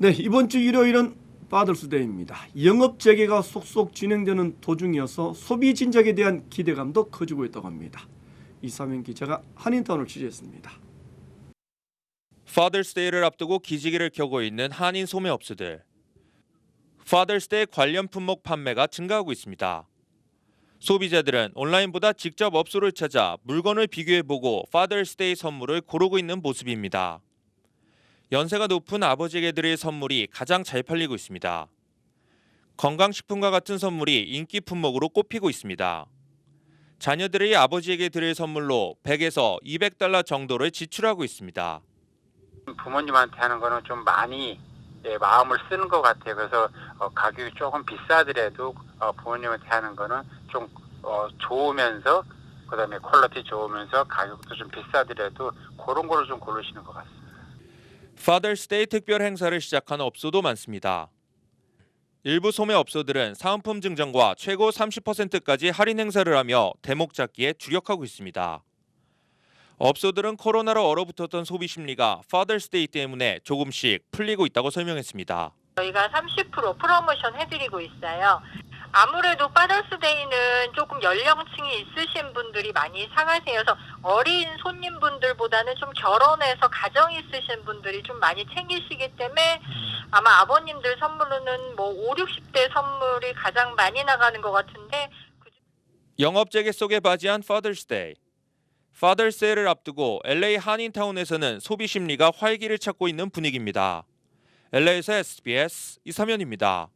네, 이번 주 일요일은 파더스데이입니다. 영업 재개가 속속 진행되는 도중이어서 소비 진작에 대한 기대감도 커지고 있다고 합니다. 이사명 기자가 한인타운을 취재했습니다. 파더스데이를 앞두고 기지개를 켜고 있는 한인 소매업소들. 파더스데이 관련 품목 판매가 증가하고 있습니다. 소비자들은 온라인보다 직접 업소를 찾아 물건을 비교해보고 파더스데이 선물을 고르고 있는 모습입니다. 연세가 높은 아버지에게 드릴 선물이 가장 잘 팔리고 있습니다. 건강식품과 같은 선물이 인기 품목으로 꼽히고 있습니다. 자녀들이 아버지에게 드릴 선물로 100에서 200달러 정도를 지출하고 있습니다. 부모님한테 하는 거는 좀 많이 예, 마음을 쓰는 것 같아요. 그래서 어, 가격이 조금 비싸더라도 어, 부모님한테 하는 거는 좀 어, 좋으면서 그다음에 퀄리티 좋으면서 가격도 좀 비싸더라도 그런 거를 좀 고르시는 것 같습니다. 파더스데이 특별 행사를 시작한 업소도 많습니다. 일부 소매 업소들은 사은품 증정과 최고 30%까지 할인 행사를 하며 대목 잡기에 주력하고 있습니다. 업소들은 코로나로 얼어붙었던 소비 심리가 파더스데이 때문에 조금씩 풀리고 있다고 설명했습니다. 저희가 30% 프로모션 해드리고 있어요. 아무래도 파더스데이는 조금 연령층이 있으신 분들이 많이. 그래서 어린 손님분들보다는 좀 결혼해서 가정 있으신 분들이 좀 많이 챙기시기 때문에 아마 아버님들 선물로는 뭐 5, 60대 선물이 가장 많이 나가는 것 같은데 영업 재개 속에 바지한 파더스데이. 파더스데이를 앞두고 LA 한인타운에서는 소비 심리가 활기를 찾고 있는 분위기입니다. LA에서 SBS 이사면입니다.